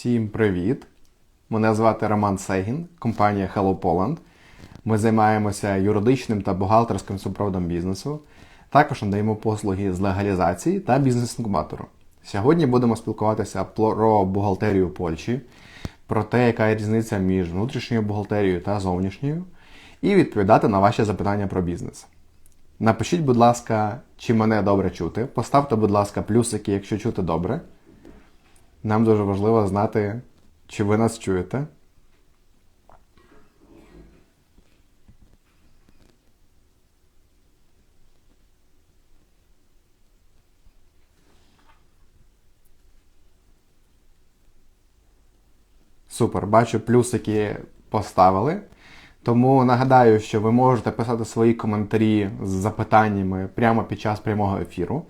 Всім привіт! Мене звати Роман Сегін, компанія Hello Poland. Ми займаємося юридичним та бухгалтерським супроводом бізнесу. Також надаємо послуги з легалізації та бізнес-інкубатору. Сьогодні будемо спілкуватися про бухгалтерію Польщі, про те, яка є різниця між внутрішньою бухгалтерією та зовнішньою, і відповідати на ваші запитання про бізнес. Напишіть, будь ласка, чи мене добре чути. Поставте, будь ласка, плюсики, якщо чути добре. Нам дуже важливо знати, чи ви нас чуєте. Супер, бачу, плюсики поставили. Тому нагадаю, що ви можете писати свої коментарі з запитаннями прямо під час прямого ефіру.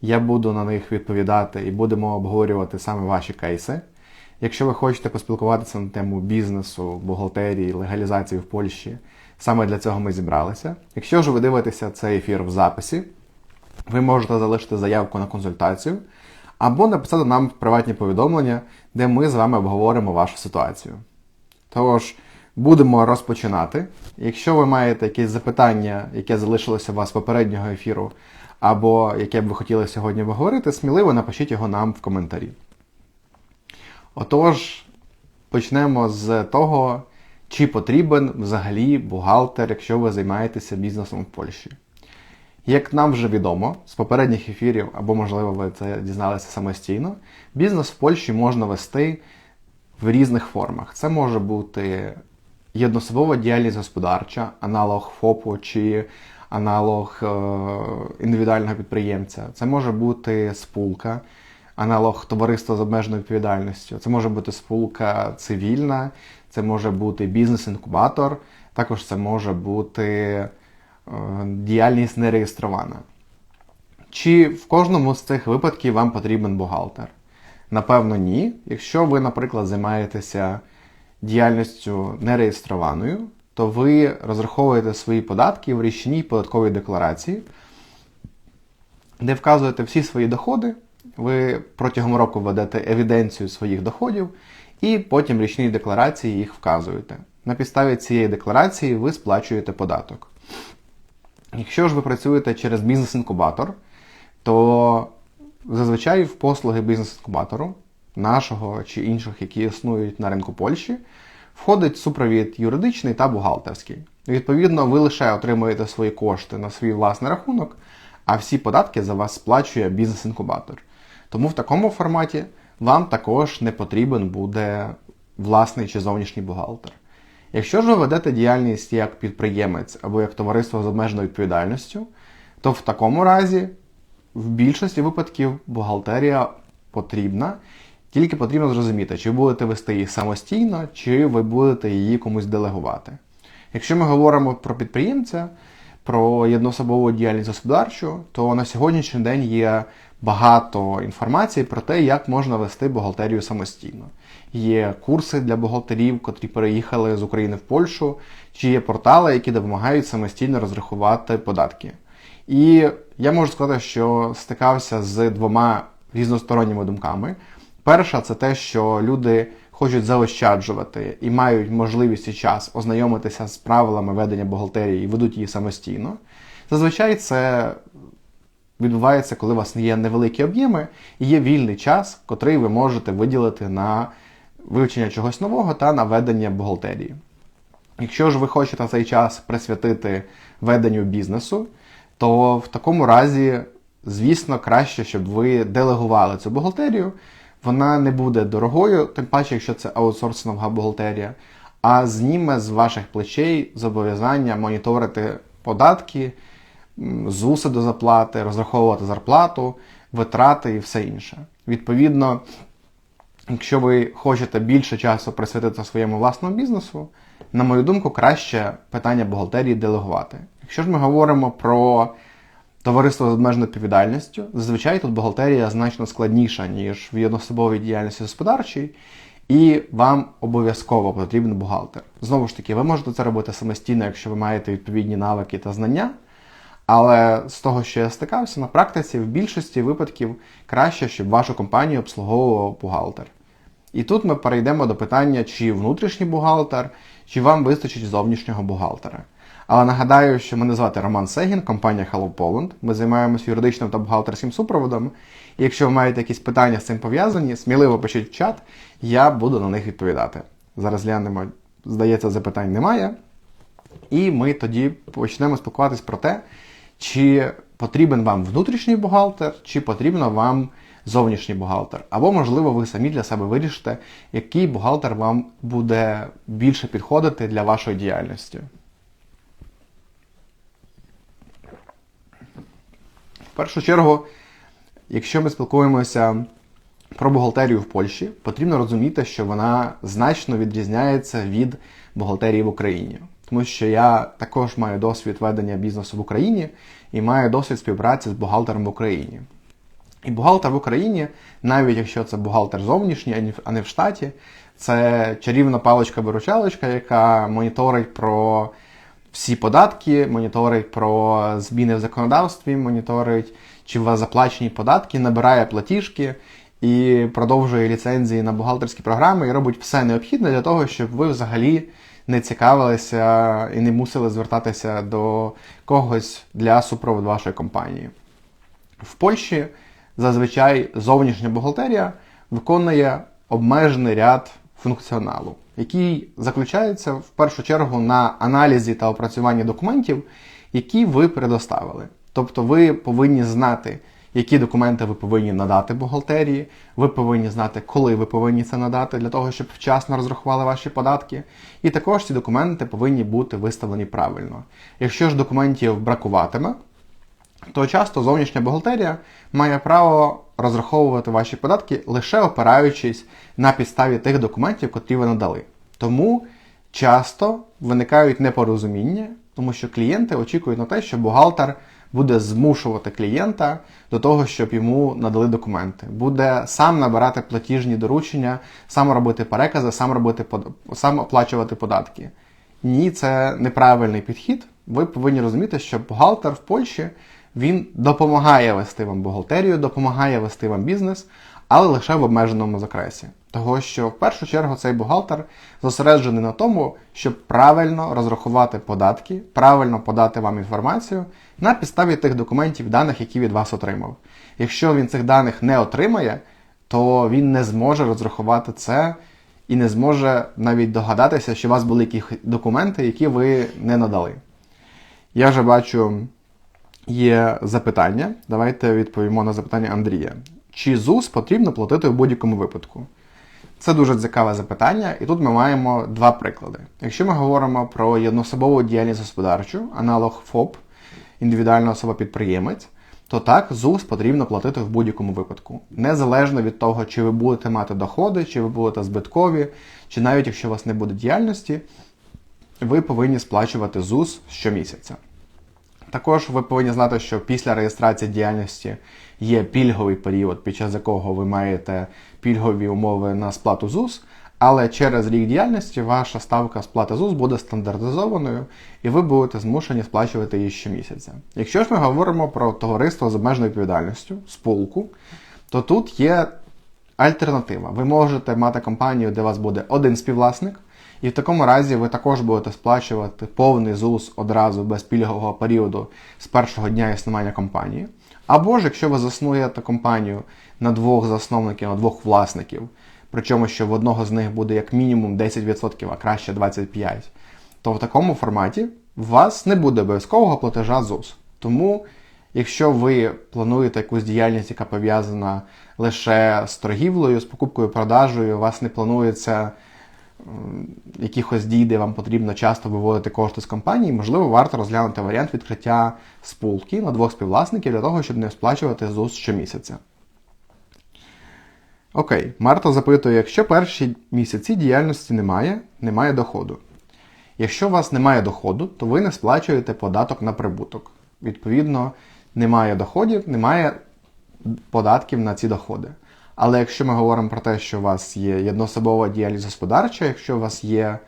Я буду на них відповідати і будемо обговорювати саме ваші кейси. Якщо ви хочете поспілкуватися на тему бізнесу, бухгалтерії, легалізації в Польщі, саме для цього ми зібралися. Якщо ж ви дивитеся цей ефір в записі, ви можете залишити заявку на консультацію або написати нам приватні повідомлення, де ми з вами обговоримо вашу ситуацію. Тож, будемо розпочинати. Якщо ви маєте якісь запитання, яке залишилося у вас попереднього ефіру, або яке б ви хотіли сьогодні обговорити, сміливо напишіть його нам в коментарі. Отож, почнемо з того, чи потрібен взагалі бухгалтер, якщо ви займаєтеся бізнесом в Польщі. Як нам вже відомо з попередніх ефірів, або, можливо, ви це дізналися самостійно, бізнес в Польщі можна вести в різних формах. Це може бути єднособова діяльність господарча, аналог ФОПу чи аналог е, індивідуального підприємця. Це може бути спулка, аналог товариства з обмеженою відповідальністю. Це може бути спулка цивільна, це може бути бізнес-інкубатор, також це може бути е, діяльність нереєстрована. Чи в кожному з цих випадків вам потрібен бухгалтер? Напевно, ні. Якщо ви, наприклад, займаєтеся діяльністю нереєстрованою, то ви розраховуєте свої податки в річній податковій декларації, де вказуєте всі свої доходи, ви протягом року ведете евіденцію своїх доходів, і потім в річній декларації їх вказуєте. На підставі цієї декларації ви сплачуєте податок. Якщо ж ви працюєте через бізнес-інкубатор, то зазвичай в послуги бізнес-інкубатору, нашого чи інших, які існують на ринку Польщі, входить супровід юридичний та бухгалтерський. Відповідно, ви лише отримуєте свої кошти на свій власний рахунок, а всі податки за вас сплачує бізнес-інкубатор. Тому в такому форматі вам також не потрібен буде власний чи зовнішній бухгалтер. Якщо ж ви ведете діяльність як підприємець або як товариство з обмеженою відповідальністю, то в такому разі в більшості випадків бухгалтерія потрібна, тільки потрібно зрозуміти, чи будете вести її самостійно, чи ви будете її комусь делегувати. Якщо ми говоримо про підприємця, про єдноособову діяльність господарчу, то на сьогоднішній день є багато інформації про те, як можна вести бухгалтерію самостійно. Є курси для бухгалтерів, котрі переїхали з України в Польщу, чи є портали, які допомагають самостійно розрахувати податки. І я можу сказати, що стикався з двома різносторонніми думками. Перша це те, що люди хочуть заощаджувати і мають можливість і час ознайомитися з правилами ведення бухгалтерії і ведуть її самостійно. Зазвичай це відбувається, коли у вас є невеликі об'єми і є вільний час, котрий ви можете виділити на вивчення чогось нового та на ведення бухгалтерії. Якщо ж ви хочете цей час присвятити веденню бізнесу, то в такому разі, звісно, краще, щоб ви делегували цю бухгалтерію. Вона не буде дорогою, тим паче, якщо це аутсорсингова бухгалтерія, а зніме з ваших плечей зобов'язання моніторити податки, ЗУСи до заплати, розраховувати зарплату, витрати і все інше. Відповідно, якщо ви хочете більше часу присвятити своєму власному бізнесу, на мою думку, краще питання бухгалтерії делегувати. Якщо ж ми говоримо про товариство з обмеженою відповідальністю, зазвичай тут бухгалтерія значно складніша, ніж в єднособовій діяльності господарчій, І вам обов'язково потрібен бухгалтер. Знову ж таки, ви можете це робити самостійно, якщо ви маєте відповідні навики та знання. Але з того, що я стикався, на практиці в більшості випадків краще, щоб вашу компанію обслуговував бухгалтер. І тут ми перейдемо до питання, чи внутрішній бухгалтер, чи вам вистачить зовнішнього бухгалтера. Але нагадаю, що мене звати Роман Сегін, компанія Hello Poland. Ми займаємося юридичним та бухгалтерським супроводом. І якщо ви маєте якісь питання з цим пов'язані, сміливо пишіть в чат, я буду на них відповідати. Зараз глянемо, здається, запитань немає. І ми тоді почнемо спілкуватись про те, чи потрібен вам внутрішній бухгалтер, чи потрібно вам зовнішній бухгалтер. Або, можливо, ви самі для себе вирішите, який бухгалтер вам буде більше підходити для вашої діяльності. Першу чергу, якщо ми спілкуємося про бухгалтерію в Польщі, потрібно розуміти, що вона значно відрізняється від бухгалтерії в Україні. Тому що я також маю досвід ведення бізнесу в Україні і маю досвід співпраці з бухгалтером в Україні. І бухгалтер в Україні, навіть якщо це бухгалтер зовнішній, а не в штаті, це чарівна паличка-виручалочка, яка моніторить про всі податки, моніторить про зміни в законодавстві, моніторить, чи у вас заплачені податки, набирає платіжки і продовжує ліцензії на бухгалтерські програми і робить все необхідне для того, щоб ви взагалі не цікавилися і не мусили звертатися до когось для супроводу вашої компанії. В Польщі зазвичай зовнішня бухгалтерія виконує обмежений ряд функціоналу, який заключається в першу чергу на аналізі та опрацюванні документів, які ви предоставили. Тобто ви повинні знати, які документи ви повинні надати бухгалтерії, ви повинні знати, коли ви повинні це надати, для того, щоб вчасно розрахували ваші податки. І також ці документи повинні бути виставлені правильно. Якщо ж документів бракуватиме, то часто зовнішня бухгалтерія має право розраховувати ваші податки лише опираючись на підставі тих документів, котрі ви надали. Тому часто виникають непорозуміння, тому що клієнти очікують на те, що бухгалтер буде змушувати клієнта до того, щоб йому надали документи, буде сам набирати платіжні доручення, сам робити перекази, сам робити сам оплачувати податки. Ні, це неправильний підхід. Ви повинні розуміти, що бухгалтер в Польщі він допомагає вести вам бухгалтерію, допомагає вести вам бізнес, але лише в обмеженому закресі. Того, що в першу чергу цей бухгалтер зосереджений на тому, щоб правильно розрахувати податки, правильно подати вам інформацію на підставі тих документів, даних, які від вас отримав. Якщо він цих даних не отримає, то він не зможе розрахувати це і не зможе навіть догадатися, що у вас були якісь документи, які ви не надали. Я вже бачу, є запитання. Давайте відповімо на запитання Андрія. Чи ЗУС потрібно платити в будь-якому випадку? Це дуже цікаве запитання, і тут ми маємо два приклади. Якщо ми говоримо про одноособову діяльність господарчу, аналог ФОП, індивідуальна особа-підприємець, то так, ЗУС потрібно платити в будь-якому випадку. Незалежно від того, чи ви будете мати доходи, чи ви будете збиткові, чи навіть якщо у вас не буде діяльності, ви повинні сплачувати ЗУС щомісяця. Також ви повинні знати, що після реєстрації діяльності є пільговий період, під час якого ви маєте пільгові умови на сплату ЗУС, але через рік діяльності ваша ставка сплати ЗУС буде стандартизованою, і ви будете змушені сплачувати її щомісяця. Якщо ж ми говоримо про товариство з обмеженою відповідальністю, спулку, то тут є альтернатива. Ви можете мати компанію, де у вас буде один співвласник. І в такому разі ви також будете сплачувати повний ЗУС одразу без пільгового періоду з першого дня існування компанії. Або ж, якщо ви заснуєте компанію на двох засновників, на двох власників, причому що в одного з них буде як мінімум 10%, а краще 25%, то в такому форматі у вас не буде обов'язкового платежа ЗУС. Тому, якщо ви плануєте якусь діяльність, яка пов'язана лише з торгівлею, з покупкою продажею, у вас не планується якихось дій, де вам потрібно часто виводити кошти з компанії, можливо, варто розглянути варіант відкриття спулки на двох співвласників для того, щоб не сплачувати ЗУС щомісяця. Окей, Марта запитує, якщо перші місяці діяльності немає, немає доходу. Якщо у вас немає доходу, то ви не сплачуєте податок на прибуток. Відповідно, немає доходів, немає податків на ці доходи. Але якщо ми говоримо про те, що у вас є єдноособова діяльність господарча, якщо у вас є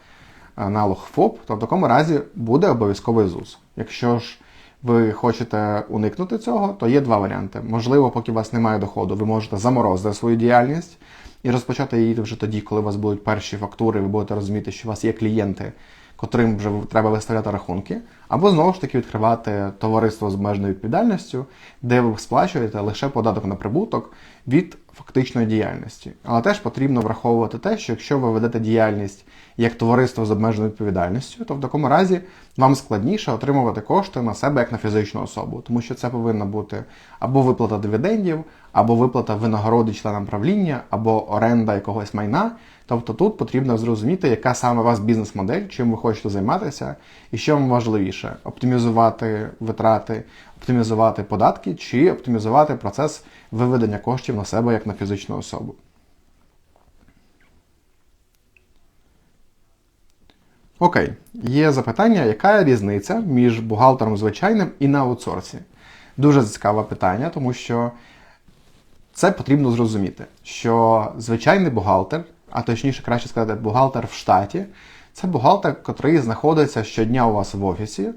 аналог ФОП, то в такому разі буде обов'язковий ЗУС. Якщо ж ви хочете уникнути цього, то є два варіанти. Можливо, поки у вас немає доходу, ви можете заморозити свою діяльність і розпочати її вже тоді, коли у вас будуть перші фактури, ви будете розуміти, що у вас є клієнти, котрим вже треба виставляти рахунки, або знову ж таки відкривати товариство з обмеженою відповідальністю, де ви сплачуєте лише податок на прибуток від фактичної діяльності. Але теж потрібно враховувати те, що якщо ви ведете діяльність як товариство з обмеженою відповідальністю, то в такому разі вам складніше отримувати кошти на себе як на фізичну особу, тому що це повинна бути або виплата дивідендів, або виплата винагороди членам правління, або оренда якогось майна. Тобто тут потрібно зрозуміти, яка саме у вас бізнес-модель, чим ви хочете займатися, і що вам важливіше оптимізувати витрати, оптимізувати податки чи оптимізувати процес виведення коштів на себе як на фізичну особу. Окей, є запитання, яка різниця між бухгалтером звичайним і на аутсорсі? Дуже цікаве питання, тому що це потрібно зрозуміти, що звичайний бухгалтер, а точніше, краще сказати, бухгалтер в штаті, це бухгалтер, який знаходиться щодня у вас в офісі,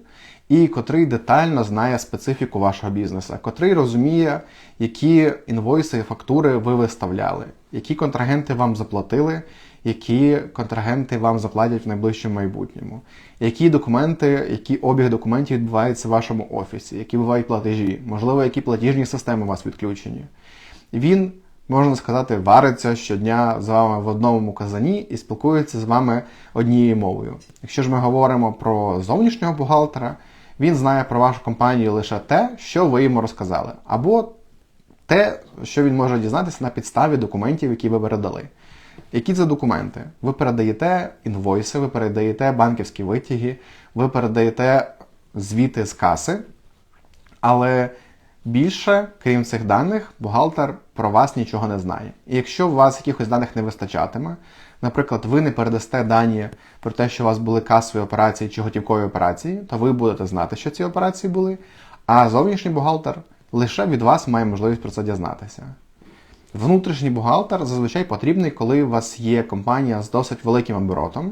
і котрий детально знає специфіку вашого бізнесу, котрий розуміє, які інвойси і фактури ви виставляли, які контрагенти вам заплатили, які контрагенти вам заплатять в найближчому майбутньому, які документи, який обіг документів відбувається в вашому офісі, які бувають платежі, можливо, які платіжні системи у вас відключені. Він, можна сказати, вариться щодня з вами в одному казані і спілкується з вами однією мовою. Якщо ж ми говоримо про зовнішнього бухгалтера, він знає про вашу компанію лише те, що ви йому розказали, або те, що він може дізнатися на підставі документів, які ви передали. Які це документи? Ви передаєте інвойси, ви передаєте банківські витяги, ви передаєте звіти з каси, але більше, крім цих даних, бухгалтер про вас нічого не знає. І якщо у вас якихось даних не вистачатиме, наприклад, ви не передасте дані про те, що у вас були касові операції чи готівкові операції, то ви будете знати, що ці операції були, а зовнішній бухгалтер лише від вас має можливість про це дізнатися. Внутрішній бухгалтер зазвичай потрібний, коли у вас є компанія з досить великим оборотом,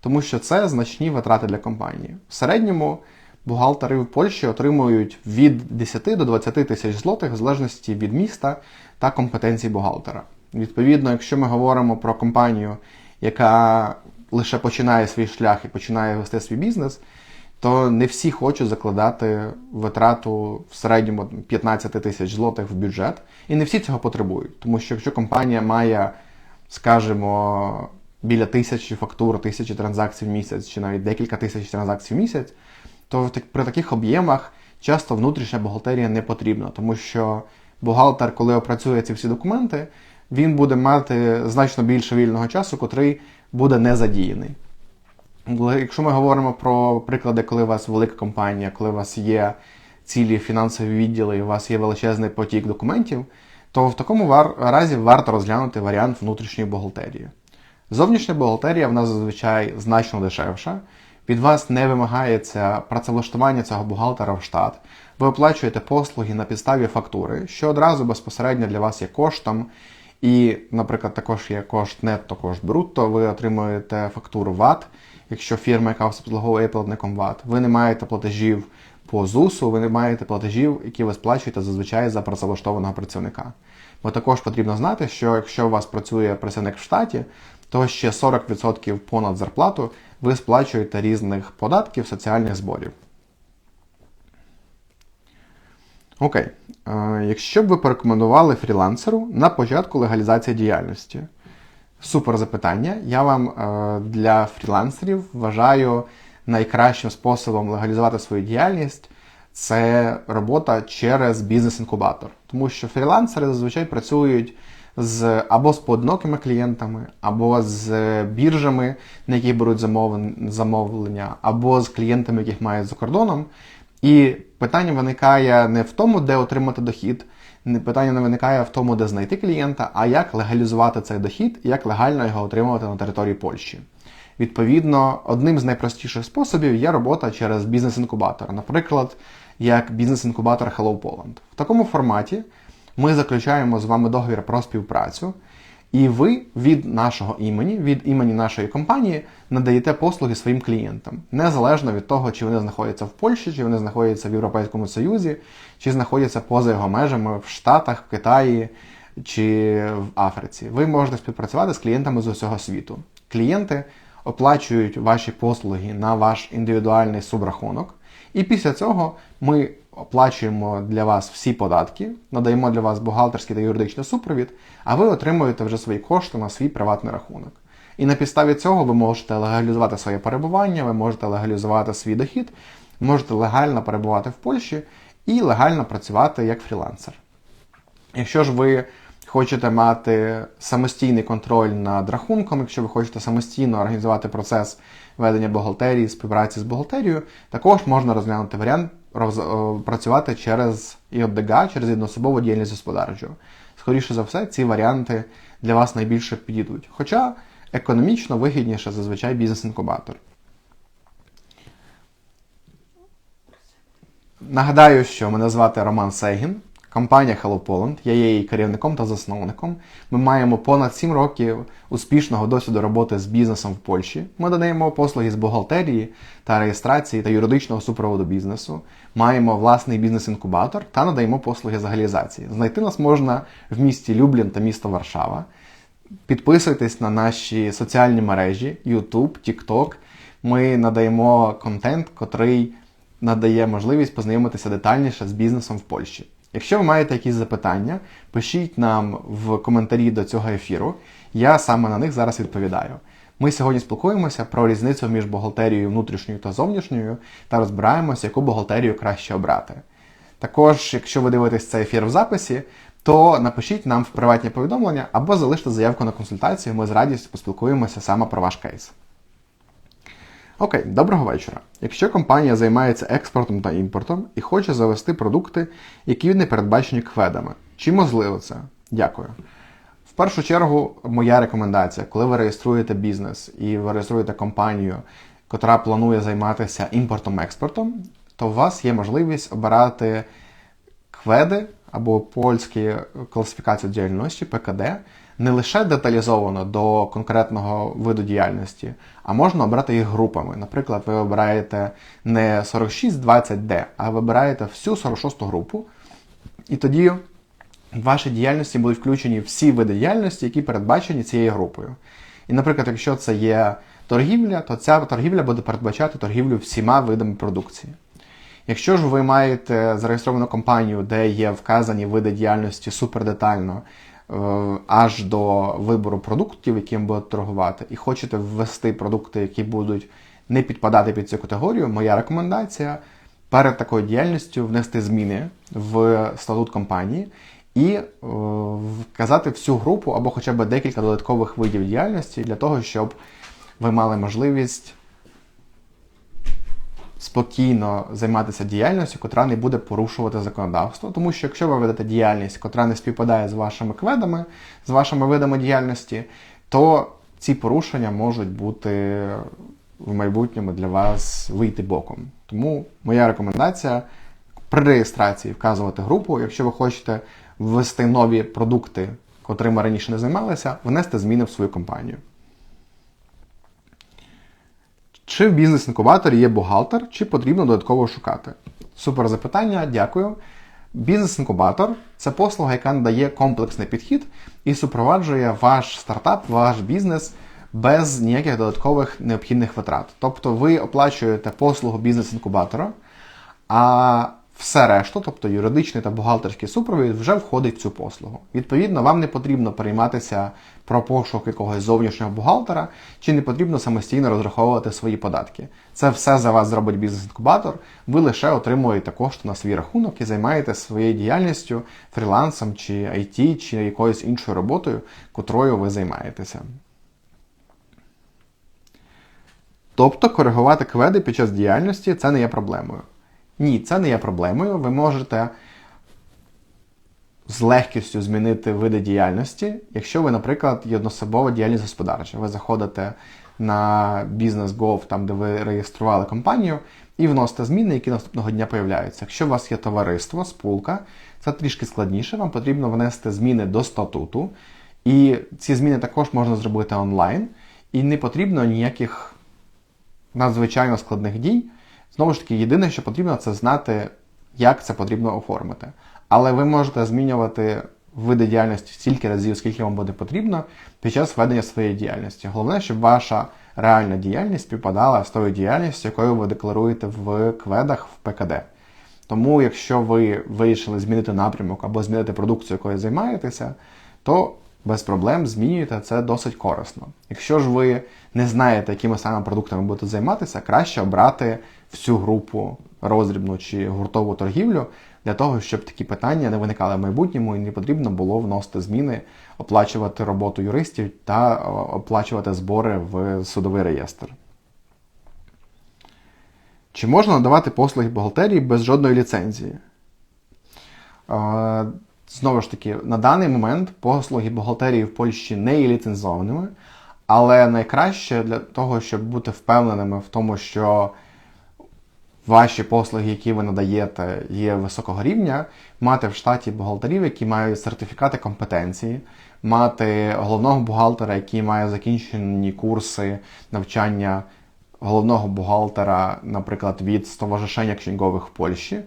тому що це значні витрати для компанії. В середньому бухгалтери в Польщі отримують від 10 до 20 тисяч злотих в залежності від міста та компетенцій бухгалтера. Відповідно, якщо ми говоримо про компанію, яка лише починає свій шлях і починає вести свій бізнес, то не всі хочуть закладати витрату в середньому 15 тисяч злотих в бюджет, і не всі цього потребують. Тому що якщо компанія має, скажімо, біля тисячі фактур, тисячі транзакцій в місяць, чи навіть декілька тисяч транзакцій в місяць, то при таких об'ємах часто внутрішня бухгалтерія не потрібна, тому що бухгалтер, коли опрацює ці всі документи, він буде мати значно більше вільного часу, котрий буде не задіяний. Якщо ми говоримо про приклади, коли у вас велика компанія, коли у вас є цілі фінансові відділи і у вас є величезний потік документів, то в такому разі варто розглянути варіант внутрішньої бухгалтерії. Зовнішня бухгалтерія в нас зазвичай значно дешевша. Від вас не вимагається працевлаштування цього бухгалтера в штат. Ви оплачуєте послуги на підставі фактури, що одразу безпосередньо для вас є коштом. І, наприклад, також є кошт нетто, кошт брутто, ви отримуєте фактуру ВАТ. Якщо фірма, яка вас обслуговує платником ВАТ, ви не маєте платежів по ЗУСу, ви не маєте платежів, які ви сплачуєте зазвичай за працевлаштованого працівника. Бо також потрібно знати, що якщо у вас працює працівник в штаті, то ще 40% понад зарплату ви сплачуєте різних податків, соціальних зборів. Окей. Е, якщо б ви порекомендували фрілансеру на початку легалізації діяльності, Супер запитання. Я вам е, для фрілансерів вважаю найкращим способом легалізувати свою діяльність це робота через бізнес-інкубатор. Тому що фрілансери зазвичай працюють з або з поодинокими клієнтами, або з біржами, на яких беруть замовлення, або з клієнтами, яких мають за кордоном. І питання виникає не в тому, де отримати дохід питання не виникає в тому, де знайти клієнта, а як легалізувати цей дохід і як легально його отримувати на території Польщі. Відповідно, одним з найпростіших способів є робота через бізнес-інкубатор, наприклад, як бізнес-інкубатор Hello Poland. В такому форматі ми заключаємо з вами договір про співпрацю. І ви від нашого імені, від імені нашої компанії надаєте послуги своїм клієнтам, незалежно від того, чи вони знаходяться в Польщі, чи вони знаходяться в Європейському Союзі, чи знаходяться поза його межами в Штатах, в Китаї чи в Африці. Ви можете співпрацювати з клієнтами з усього світу. Клієнти оплачують ваші послуги на ваш індивідуальний субрахунок, і після цього ми оплачуємо для вас всі податки, надаємо для вас бухгалтерський та юридичний супровід, а ви отримуєте вже свої кошти на свій приватний рахунок. І на підставі цього ви можете легалізувати своє перебування, ви можете легалізувати свій дохід, можете легально перебувати в Польщі і легально працювати як фрілансер. Якщо ж ви хочете мати самостійний контроль над рахунком, якщо ви хочете самостійно організувати процес ведення бухгалтерії, співпраці з бухгалтерією, також можна розглянути варіант роз, працювати через ІОДГ, через одноособову діяльність господарчу. Скоріше за все, ці варіанти для вас найбільше підійдуть. Хоча економічно вигідніше зазвичай бізнес-інкубатор. Нагадаю, що мене звати Роман Сегін. Компанія Hello Poland, я є її керівником та засновником. Ми маємо понад 7 років успішного досвіду роботи з бізнесом в Польщі. Ми додаємо послуги з бухгалтерії та реєстрації та юридичного супроводу бізнесу. Маємо власний бізнес-інкубатор та надаємо послуги з легалізації. Знайти нас можна в місті Люблін та місто Варшава. Підписуйтесь на наші соціальні мережі YouTube, TikTok. Ми надаємо контент, котрий надає можливість познайомитися детальніше з бізнесом в Польщі. Якщо ви маєте якісь запитання, пишіть нам в коментарі до цього ефіру. Я саме на них зараз відповідаю. Ми сьогодні спілкуємося про різницю між бухгалтерією внутрішньою та зовнішньою та розбираємося, яку бухгалтерію краще обрати. Також, якщо ви дивитесь цей ефір в записі, то напишіть нам в приватні повідомлення або залиште заявку на консультацію, ми з радістю поспілкуємося саме про ваш кейс. Окей, доброго вечора. Якщо компанія займається експортом та імпортом і хоче завести продукти, які не передбачені кведами, чи можливо це? Дякую. В першу чергу, моя рекомендація, коли ви реєструєте бізнес і ви реєструєте компанію, котра планує займатися імпортом-експортом, то у вас є можливість обирати кведи або польські класифікації діяльності ПКД не лише деталізовано до конкретного виду діяльності, а можна обрати їх групами. Наприклад, ви обираєте не 4620D, а вибираєте всю 46 групу, і тоді в вашій діяльності будуть включені всі види діяльності, які передбачені цією групою. І, наприклад, якщо це є торгівля, то ця торгівля буде передбачати торгівлю всіма видами продукції. Якщо ж ви маєте зареєстровану компанію, де є вказані види діяльності супердетально, аж до вибору продуктів, яким будете торгувати, і хочете ввести продукти, які будуть не підпадати під цю категорію, моя рекомендація перед такою діяльністю внести зміни в статут компанії і е, вказати всю групу або хоча б декілька додаткових видів діяльності для того, щоб ви мали можливість спокійно займатися діяльністю, котра не буде порушувати законодавство. Тому що якщо ви ведете діяльність, котра не співпадає з вашими кведами, з вашими видами діяльності, то ці порушення можуть бути в майбутньому для вас вийти боком. Тому моя рекомендація при реєстрації вказувати групу, якщо ви хочете ввести нові продукти, котрими раніше не займалися, внести зміни в свою компанію. Чи в бізнес-інкубаторі є бухгалтер, чи потрібно додатково шукати? Супер запитання, дякую. Бізнес-інкубатор це послуга, яка надає комплексний підхід і супроваджує ваш стартап, ваш бізнес без ніяких додаткових необхідних витрат. Тобто ви оплачуєте послугу бізнес-інкубатора, а все решту, тобто юридичний та бухгалтерський супровід, вже входить в цю послугу. Відповідно, вам не потрібно перейматися про пошук якогось зовнішнього бухгалтера, чи не потрібно самостійно розраховувати свої податки. Це все за вас зробить бізнес-інкубатор, ви лише отримуєте кошти на свій рахунок і займаєтеся своєю діяльністю, фрілансом, чи IT, чи якоюсь іншою роботою, котрою ви займаєтеся. Тобто коригувати кведи під час діяльності це не є проблемою. Ні, це не є проблемою. Ви можете з легкістю змінити види діяльності, якщо ви, наприклад, є однособова діяльність господарча. Ви заходите на Business.gov, там де ви реєстрували компанію, і вносите зміни, які наступного дня появляються. Якщо у вас є товариство, спулка, це трішки складніше, вам потрібно внести зміни до статуту. І ці зміни також можна зробити онлайн, і не потрібно ніяких надзвичайно складних дій. Знову ж таки, єдине, що потрібно, це знати, як це потрібно оформити. Але ви можете змінювати види діяльності стільки разів, скільки вам буде потрібно під час ведення своєї діяльності. Головне, щоб ваша реальна діяльність співпадала з тою діяльністю, якою ви декларуєте в кведах в ПКД. Тому, якщо ви вирішили змінити напрямок або змінити продукцію, якою займаєтеся, то без проблем змінюєте це досить корисно. Якщо ж ви не знаєте, якими саме продуктами будете займатися, краще обрати всю групу роздрібну чи гуртову торгівлю для того, щоб такі питання не виникали в майбутньому і не потрібно було вносити зміни, оплачувати роботу юристів та оплачувати збори в судовий реєстр. Чи можна надавати послуги бухгалтерії без жодної ліцензії? Знову ж таки, на даний момент послуги бухгалтерії в Польщі не є ліцензованими, але найкраще для того, щоб бути впевненими в тому, що ваші послуги, які ви надаєте, є високого рівня, мати в штаті бухгалтерів, які мають сертифікати компетенції, мати головного бухгалтера, який має закінчені курси навчання головного бухгалтера, наприклад, від Стоважишення księgowych в Польщі.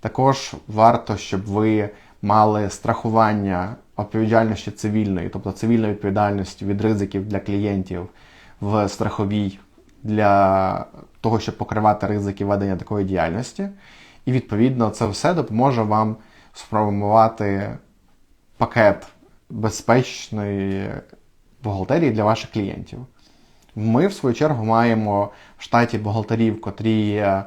Також варто, щоб ви мали страхування відповідальності цивільної, тобто цивільної відповідальності від ризиків для клієнтів в страховій для того, щоб покривати ризики ведення такої діяльності. І, відповідно, це все допоможе вам сформувати пакет безпечної бухгалтерії для ваших клієнтів. Ми, в свою чергу, маємо в штаті бухгалтерів, котрі є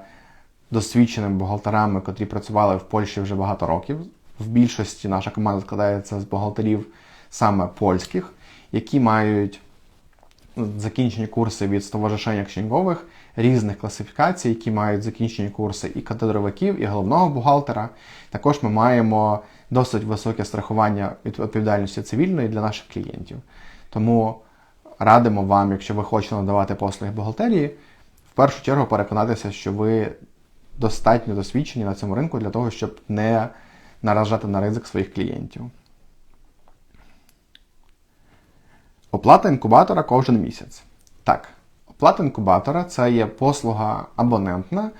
досвідченими бухгалтерами, котрі працювали в Польщі вже багато років. В більшості наша команда складається з бухгалтерів саме польських, які мають закінчені курси від стоваришення księgowych, різних класифікацій, які мають закінчені курси і катедровиків, і головного бухгалтера. Також ми маємо досить високе страхування відповідальності цивільної для наших клієнтів. Тому радимо вам, якщо ви хочете надавати послуги бухгалтерії, в першу чергу переконатися, що ви достатньо досвідчені на цьому ринку для того, щоб не наражати на ризик своїх клієнтів. Оплата інкубатора кожен місяць. Так, оплата інкубатора це є послуга абонентна,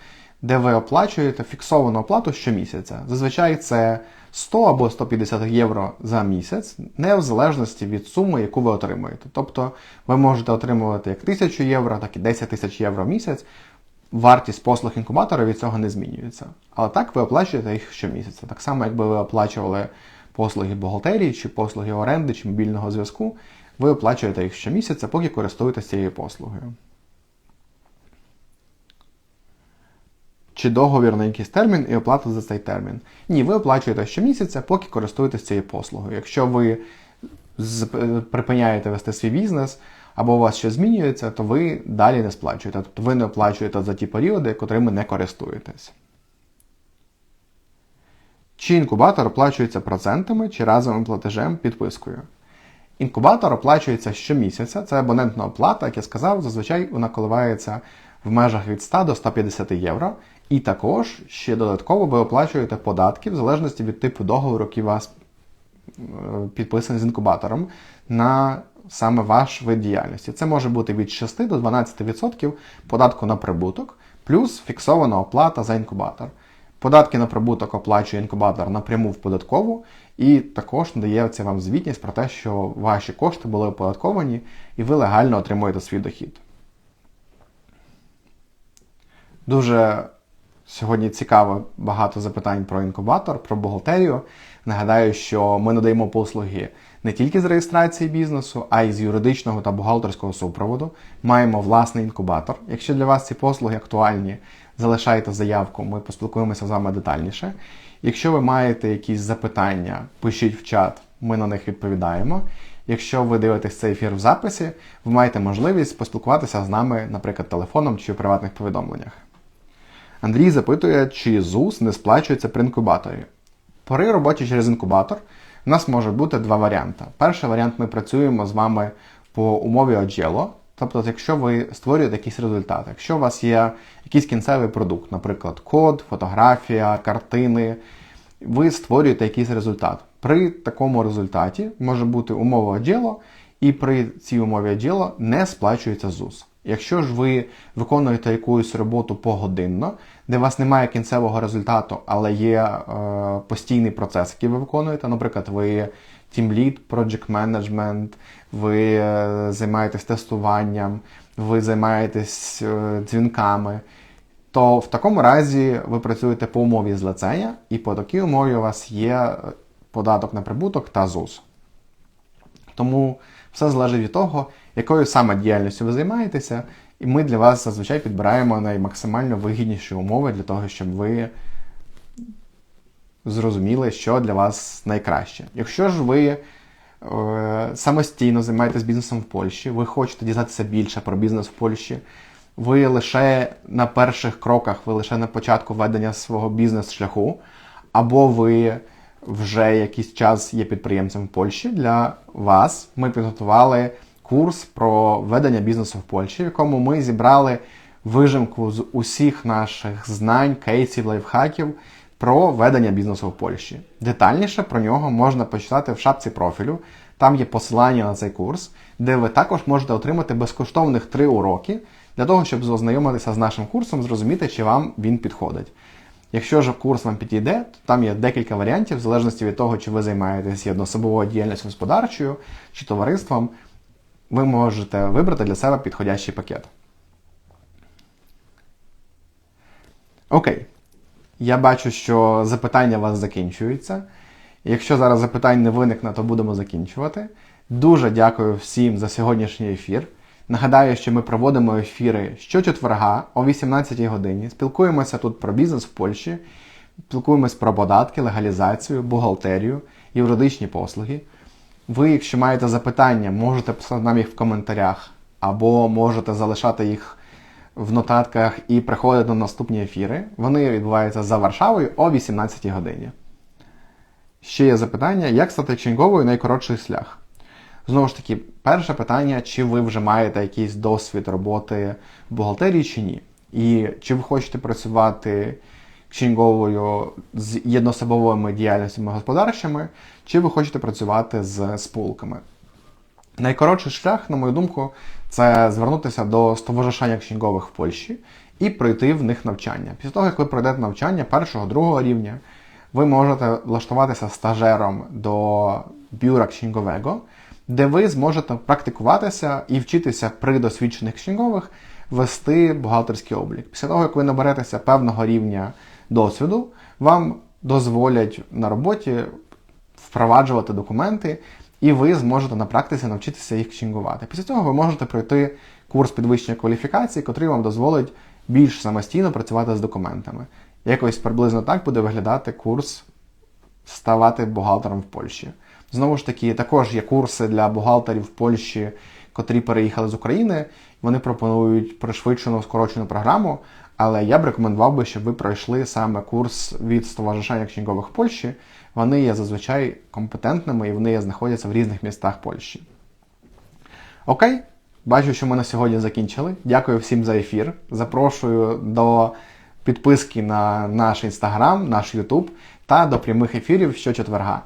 де ви оплачуєте фіксовану оплату щомісяця. Зазвичай це 100 або 150 євро за місяць, не в залежності від суми, яку ви отримуєте. Тобто ви можете отримувати як 1000 євро, так і 10 тисяч євро в місяць. Вартість послуг інкубатора від цього не змінюється. Але так ви оплачуєте їх щомісяця. Так само, якби ви оплачували послуги бухгалтерії, чи послуги оренди, чи мобільного зв'язку, ви оплачуєте їх щомісяця, поки користуєтесь цією послугою. Чи договір на якийсь термін і оплата за цей термін? Ні, ви оплачуєте щомісяця, поки користуєтесь цією послугою. Якщо ви припиняєте вести свій бізнес, або у вас щось змінюється, то ви далі не сплачуєте. Тобто ви не оплачуєте за ті періоди, котрими не користуєтесь. Чи інкубатор оплачується процентами чи разовим платежем підпискою? Інкубатор оплачується щомісяця, це абонентна оплата, як я сказав, зазвичай вона коливається в межах від 100 до 150 євро. І також ще додатково ви оплачуєте податки в залежності від типу договору, який у вас е, підписаний з інкубатором, на саме ваш вид діяльності. Це може бути від 6 до 12% податку на прибуток, плюс фіксована оплата за інкубатор. Податки на прибуток оплачує інкубатор напряму в податкову, і також надається вам звітність про те, що ваші кошти були оподатковані і ви легально отримуєте свій дохід. Дуже сьогодні цікаво багато запитань про інкубатор, про бухгалтерію. Нагадаю, що ми надаємо послуги не тільки з реєстрації бізнесу, а й з юридичного та бухгалтерського супроводу. Маємо власний інкубатор. Якщо для вас ці послуги актуальні, залишайте заявку, ми поспілкуємося з вами детальніше. Якщо ви маєте якісь запитання, пишіть в чат, ми на них відповідаємо. Якщо ви дивитесь цей ефір в записі, ви маєте можливість поспілкуватися з нами, наприклад, телефоном чи у приватних повідомленнях. Андрій запитує, чи ЗУС не сплачується при інкубаторі. При роботі через інкубатор у нас може бути два варіанти. Перший варіант ми працюємо з вами по умові Agelo, Тобто, якщо ви створюєте якийсь результат, якщо у вас є якийсь кінцевий продукт, наприклад, код, фотографія, картини, ви створюєте якийсь результат. При такому результаті може бути умова діло, і при цій умові діло не сплачується ЗУС. Якщо ж ви виконуєте якусь роботу погодинно, де у вас немає кінцевого результату, але є е, постійний процес, який ви виконуєте, наприклад, ви Lead, Project Management, ви е, займаєтесь тестуванням, ви займаєтесь е, дзвінками, то в такому разі ви працюєте по умові злицення, і по такій умові у вас є е, податок на прибуток та ЗУС. Тому все залежить від того, якою саме діяльністю ви займаєтеся, і ми для вас зазвичай підбираємо наймаксимально вигідніші умови для того, щоб ви зрозуміли, що для вас найкраще. Якщо ж ви е, самостійно займаєтесь бізнесом в Польщі, ви хочете дізнатися більше про бізнес в Польщі, ви лише на перших кроках, ви лише на початку ведення свого бізнес-шляху, або ви вже якийсь час є підприємцем в Польщі, для вас ми підготували курс про ведення бізнесу в Польщі, в якому ми зібрали вижимку з усіх наших знань, кейсів, лайфхаків про ведення бізнесу в Польщі. Детальніше про нього можна почитати в шапці профілю. Там є посилання на цей курс, де ви також можете отримати безкоштовних три уроки для того, щоб ознайомитися з нашим курсом, зрозуміти, чи вам він підходить. Якщо ж курс вам підійде, то там є декілька варіантів, в залежності від того, чи ви займаєтесь одноособовою діяльністю господарчою чи товариством, ви можете вибрати для себе підходящий пакет. Окей. Я бачу, що запитання у вас закінчуються. Якщо зараз запитань не виникне, то будемо закінчувати. Дуже дякую всім за сьогоднішній ефір. Нагадаю, що ми проводимо ефіри щочетверга о 18 годині. Спілкуємося тут про бізнес в Польщі, спілкуємося про податки, легалізацію, бухгалтерію, юридичні послуги. Ви, якщо маєте запитання, можете писати нам їх в коментарях, або можете залишати їх в нотатках і приходити на наступні ефіри. Вони відбуваються за Варшавою о 18 годині. Ще є запитання, як стати чинговою найкоротший шлях? Знову ж таки, перше питання, чи ви вже маєте якийсь досвід роботи в бухгалтерії чи ні. І чи ви хочете працювати кшінговою з єднособовими діяльностями господарчими, чи ви хочете працювати з спулками. Найкоротший шлях, на мою думку, це звернутися до стоважишання кшінгових в Польщі і пройти в них навчання. Після того, як ви пройдете навчання першого, другого рівня, ви можете влаштуватися стажером до бюра кшінгового, де ви зможете практикуватися і вчитися при досвідчених кшінгових вести бухгалтерський облік. Після того, як ви наберетеся певного рівня досвіду, вам дозволять на роботі впроваджувати документи, і ви зможете на практиці навчитися їх кшінгувати. Після цього ви можете пройти курс підвищення кваліфікації, який вам дозволить більш самостійно працювати з документами. Якось приблизно так буде виглядати курс ставати бухгалтером в Польщі. Знову ж таки, також є курси для бухгалтерів в Польщі, котрі переїхали з України. Вони пропонують пришвидшену скорочену програму, але я б рекомендував би, щоб ви пройшли саме курс від Кшінгових в Польщі. Вони є зазвичай компетентними і вони знаходяться в різних містах Польщі. Окей, бачу, що ми на сьогодні закінчили. Дякую всім за ефір. Запрошую до підписки на наш інстаграм, наш Ютуб та до прямих ефірів щочетверга.